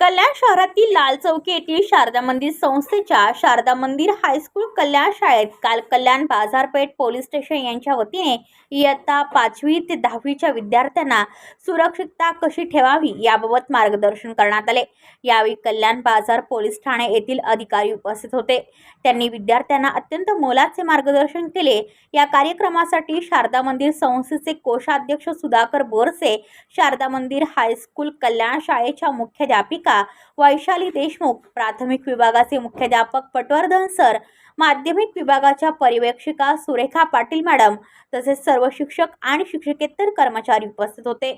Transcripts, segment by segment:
कल्याण शहरातील लाल चौकी येथील शारदा मंदिर संस्थेच्या शारदा मंदिर हायस्कूल कल्याण शाळेत काल कल्याण बाजारपेठ पोलीस स्टेशन यांच्या वतीने इयत्ता पाचवी ते दहावीच्या विद्यार्थ्यांना सुरक्षितता कशी ठेवावी याबाबत मार्गदर्शन करण्यात आले. यावेळी कल्याण बाजार पोलीस ठाणे येथील अधिकारी उपस्थित होते. त्यांनी विद्यार्थ्यांना अत्यंत मोलाचे मार्गदर्शन केले. या कार्यक्रमासाठी शारदा मंदिर संस्थेचे कोषाध्यक्ष सुधाकर बोरसे शारदा मंदिर हायस्कूल कल्याण शाळेच्या मुख्याध्यापिका वैशाली देशमुख प्राथमिक विभागाचे मुख्याध्यापक पटवर्धन सर माध्यमिक विभागाच्या पर्यवेक्षिका सुरेखा पाटील मॅडम तसेच सर्व शिक्षक आणि शिक्षकेतर कर्मचारी उपस्थित होते.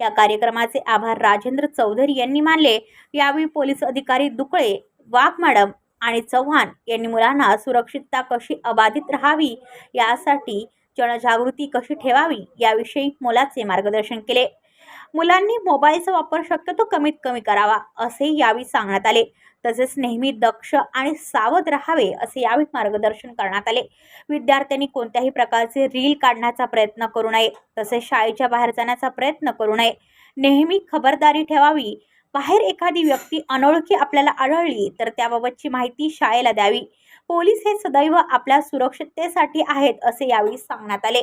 या कार्यक्रमाचे आभार राजेंद्र चौधरी यांनी मानले. यावेळी पोलीस अधिकारी दुकळे वाघ मॅडम आणि चव्हाण यांनी मुलांना सुरक्षितता कशी अबाधित राहावी यासाठी जनजागृती कशी ठेवावी याविषयी मोलाचे मार्गदर्शन केले. मुलांनी मोबाईलचा वापर शक्यतो कमीत कमी करावा असे यावेळी सांगण्यात आले. तसेच नेहमी दक्ष आणि सावध राहावे असे यावेळी मार्गदर्शन करण्यात आले. विद्यार्थ्यांनी कोणत्याही प्रकारचे रील काढण्याचा प्रयत्न करू नये तसेच शाळेच्या बाहेर जाण्याचा प्रयत्न करू नये. नेहमी खबरदारी ठेवावी. बाहेर एखादी व्यक्ती अनोळखी आपल्याला आढळली तर त्याबाबतची माहिती शाळेला द्यावी. पोलीस हे सदैव आपल्या सुरक्षिततेसाठी आहेत असे यावेळी सांगण्यात आले.